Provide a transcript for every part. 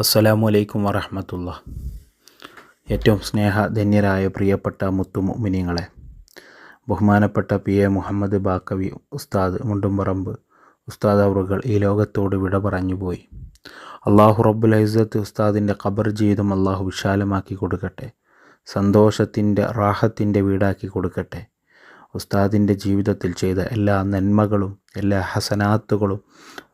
അസ്സലാമു അലൈക്കും വറഹമത്തുള്ള. ഏറ്റവും സ്നേഹധന്യരായ പ്രിയപ്പെട്ട മുത്തുമിനിങ്ങളെ ബഹുമാനപ്പെട്ട പി എ മുഹമ്മദ് ബാക്കവി ഉസ്താദ് മുണ്ടുംപറമ്പ് ഉസ്താദ് അവറുകൾ ഈ ലോകത്തോട് വിട പറഞ്ഞുപോയി അള്ളാഹു റബ്ബുൽ ഐസത്ത് ഉസ്താദിന്റെ ഖബർ ജീവിതം അള്ളാഹു വിശാലമാക്കി കൊടുക്കട്ടെ. സന്തോഷത്തിന്റെ റാഹത്തിന്റെ വീടാക്കി കൊടുക്കട്ടെ. ഉസ്താദിന്റെ ജീവിതത്തിൽ ചെയ്ത എല്ലാ നന്മകളും എല്ലാ ഹസനാത്തുകളും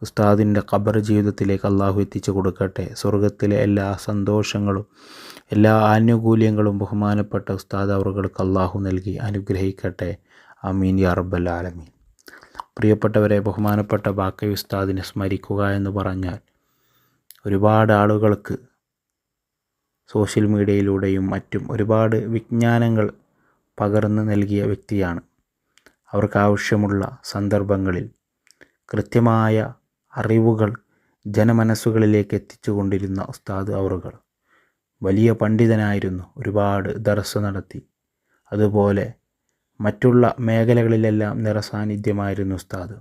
ഉസ്താദിന്റെ ഖബർ ജീവിതത്തിലേക്ക് അള്ളാഹു എത്തിച്ചു കൊടുക്കട്ടെ. സ്വർഗത്തിലെ എല്ലാ സന്തോഷങ്ങളും എല്ലാ ആനുകൂല്യങ്ങളും ബഹുമാനപ്പെട്ട ഉസ്താദ് അവറുകൾക്ക് അള്ളാഹു നൽകി അനുഗ്രഹിക്കട്ടെ. അമീൻ യാ റബ്ബൽ ആലമീൻ. പ്രിയപ്പെട്ടവരെ ബഹുമാനപ്പെട്ട ബാക്കി ഉസ്താദിനെ സ്മരിക്കുക എന്ന് പറഞ്ഞാൽ ഒരുപാട് ആളുകൾക്ക് സോഷ്യൽ മീഡിയയിലൂടെയും മറ്റും ഒരുപാട് വിജ്ഞാനങ്ങൾ പകർന്നു നൽകിയ വ്യക്തിയാണ് അവർക്ക് ആവശ്യമുള്ള സന്ദർഭങ്ങളിൽ കൃത്യമായ അറിവുകൾ ജനമനസ്സുകളിലേക്ക് എത്തിച്ചുകൊണ്ടിരുന്ന ഉസ്താദ് അവറുകൾ. വലിയ പണ്ഡിതനായിരുന്നു ഒരുപാട് ദർസ് നടത്തി. അതുപോലെ മറ്റുള്ള മേഖലകളിലെല്ലാം നിറസാന്നിധ്യമായിരുന്നു ഉസ്താദ്.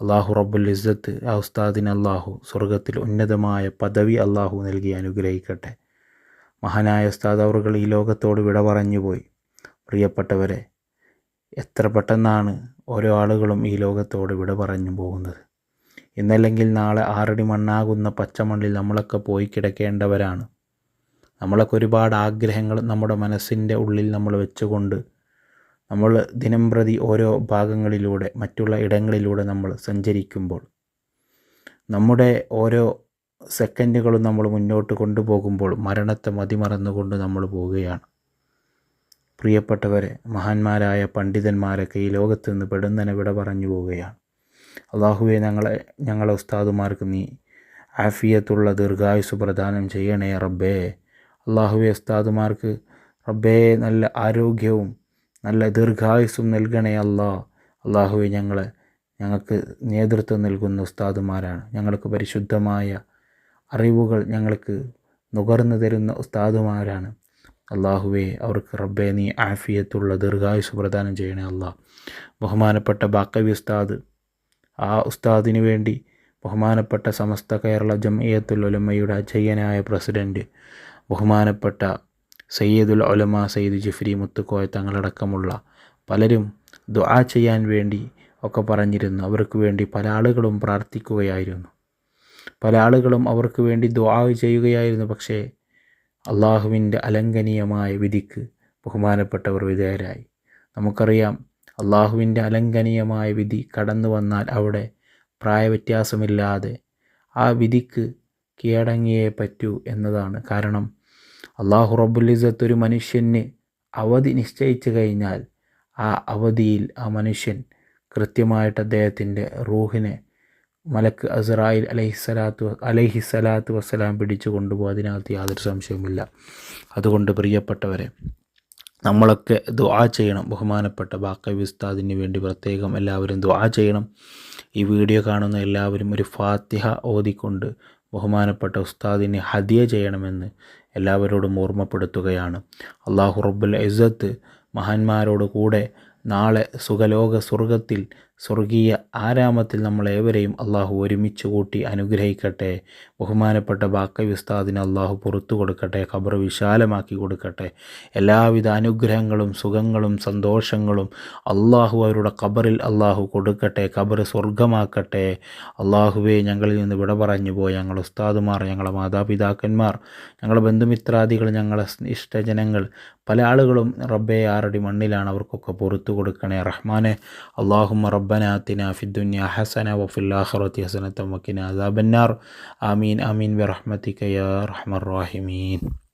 അള്ളാഹു റബ്ബുൽ ഇസ്സത്ത് ആ ഉസ്താദിന് അള്ളാഹു സ്വർഗത്തിൽ ഉന്നതമായ പദവി അള്ളാഹു നൽകി അനുഗ്രഹിക്കട്ടെ. മഹാനായ ഉസ്താദ് അവറുകൾ ഈ ലോകത്തോട് വിട പറഞ്ഞുപോയി പ്രിയപ്പെട്ടവരെ എത്ര പെട്ടെന്നാണ് ഓരോ ആളുകളും ഈ ലോകത്തോട് വിട പറഞ്ഞു പോകുന്നത്? ഇന്നല്ലെങ്കിൽ നാളെ ആറടി മണ്ണാകുന്ന പച്ചമണ്ണിൽ നമ്മളൊക്കെ പോയി കിടക്കേണ്ടവരാണ്. നമ്മളൊക്കെ ഒരുപാട് ആഗ്രഹങ്ങൾ നമ്മുടെ മനസ്സിന്റെ ഉള്ളിൽ നമ്മൾ വെച്ചുകൊണ്ട് നമ്മൾ ദിനം പ്രതി ഓരോ ഭാഗങ്ങളിലൂടെ മറ്റുള്ള ഇടങ്ങളിലൂടെ നമ്മൾ സഞ്ചരിക്കുമ്പോൾ നമ്മുടെ ഓരോ സെക്കൻഡുകളും നമ്മൾ മുന്നോട്ട് കൊണ്ടുപോകുമ്പോൾ മരണത്തെ മതിമറന്നുകൊണ്ട് നമ്മൾ പോവുകയാണ്. പ്രിയപ്പെട്ടവരെ മഹാന്മാരായ പണ്ഡിതന്മാരൊക്കെ ഈ ലോകത്ത് നിന്ന് പെടുന്നതിനെ വിട പറഞ്ഞു പോവുകയാണ്. അള്ളാഹുവെ ഞങ്ങളെ ഞങ്ങളെ ഉസ്താദുമാർക്ക് നീ ആഫിയത്തുള്ള ദീർഘായുസ് പ്രദാനം ചെയ്യണേ റബ്ബേ. അള്ളാഹുവെ ഉസ്താദുമാർക്ക് റബ്ബേ നല്ല ആരോഗ്യവും നല്ല ദീർഘായുസ്സും നൽകണേ അല്ലാ അള്ളാഹുവെ ഞങ്ങളെ ഞങ്ങൾക്ക് നേതൃത്വം നൽകുന്ന ഉസ്താദുമാരാണ്. ഞങ്ങൾക്ക് പരിശുദ്ധമായ അറിവുകൾ ഞങ്ങൾക്ക് നുകർന്നു തരുന്ന ഉസ്താദുമാരാണ്. അള്ളാഹുവെ അവർക്ക് റബ്ബെ നീ ആഫിയത്തുള്ള ദീർഘായുസ് പ്രദാനം ചെയ്യണേ അള്ളാഹ് ബഹുമാനപ്പെട്ട ബാക്കവി ഉസ്താദ് ആ ഉസ്താദിന് വേണ്ടി ബഹുമാനപ്പെട്ട സമസ്ത കേരള ജംഇയത്തുൽ ഉലമയുടെ അജയ്യനായ പ്രസിഡന്റ് ബഹുമാനപ്പെട്ട സയ്യിദുൽ ഉലമ സയ്യിദ് ജിഫ്രി മുത്തുക്കോയ തങ്ങളടക്കമുള്ള പലരും ദുആ ചെയ്യാൻ വേണ്ടി ഒക്കെ പറഞ്ഞിരുന്നു. അവർക്ക് വേണ്ടി പല ആളുകളും പ്രാർത്ഥിക്കുകയായിരുന്നു. പല ആളുകളും അവർക്ക് വേണ്ടി ദുആ ചെയ്യുകയായിരുന്നു. പക്ഷേ അള്ളാഹുവിന്റെ അലംഘനീയമായ വിധിക്ക് ബഹുമാനപ്പെട്ടവർ വിധേയരായി. നമുക്കറിയാം അള്ളാഹുവിന്റെ അലംഘനീയമായ വിധി കടന്നു വന്നാൽ അവിടെ പ്രായവ്യത്യാസമില്ലാതെ ആ വിധിക്ക് കീഴടങ്ങിയേ പറ്റൂ എന്നതാണ് കാരണം. അള്ളാഹു റബുലിസത്ത് ഒരു മനുഷ്യന് അവധി നിശ്ചയിച്ചു കഴിഞ്ഞാൽ ആ അവധിയിൽ ആ മനുഷ്യൻ കൃത്യമായിട്ട് അദ്ദേഹത്തിന്റെ റൂഹിനെ മലക്ക് അസറായിൽ അലഹിസ്സലാത്തു അലഹിസ്സലാത്തു വസ്സലാം പിടിച്ചു കൊണ്ടുപോകും. അതിനകത്ത് യാതൊരു സംശയവുമില്ല. അതുകൊണ്ട് പ്രിയപ്പെട്ടവരെ നമ്മളൊക്കെ ദുആ ചെയ്യണം. ബഹുമാനപ്പെട്ട ബാക്കവി ഉസ്താദിന് വേണ്ടി പ്രത്യേകം എല്ലാവരും ദുആ ചെയ്യണം. ഈ വീഡിയോ കാണുന്ന എല്ലാവരും ഒരു ഫാത്തിഹ ഓതിക്കൊണ്ട് ബഹുമാനപ്പെട്ട ഉസ്താദിനെ ഹദിയ ചെയ്യണമെന്ന് എല്ലാവരോടും ഓർമ്മപ്പെടുത്തുകയാണ്. അള്ളാഹു റബ്ബുൽ ഇസ്സത്ത് മഹാന്മാരോട് കൂടെ നാളെ സുഖലോക സ്വർഗത്തിൽ സ്വർഗീയ ആരാമത്തിൽ നമ്മളേവരെയും അള്ളാഹു ഒരുമിച്ച് കൂട്ടി അനുഗ്രഹിക്കട്ടെ. ബഹുമാനപ്പെട്ട ബാക്കവി ഉസ്താദിന് അള്ളാഹു പുറത്തു കൊടുക്കട്ടെ ഖബർ വിശാലമാക്കി കൊടുക്കട്ടെ. എല്ലാവിധ അനുഗ്രഹങ്ങളും സുഖങ്ങളും സന്തോഷങ്ങളും അള്ളാഹു അവരുടെ ഖബറിൽ അള്ളാഹു കൊടുക്കട്ടെ ഖബർ സ്വർഗമാക്കട്ടെ അള്ളാഹുവെ ഞങ്ങളിൽ നിന്ന് വിട പറഞ്ഞു പോയ ഞങ്ങളുടെ ഉസ്താദുമാർ ഞങ്ങളുടെ മാതാപിതാക്കന്മാർ ഞങ്ങളുടെ ബന്ധുമിത്രാദികൾ ഞങ്ങളുടെ ഇഷ്ടജനങ്ങൾ പല ആളുകളും റബ്ബെ ആറടി മണ്ണിലാണ് അവർക്കൊക്കെ പുറത്തു കൊടുക്കണേ. റഹ്മാനെ ربنا آتنا في الدنيا حسنة وفي الآخرة حسنة وقنا عذاب النار. آمين آمين برحمتك يا أرحم الراحمين.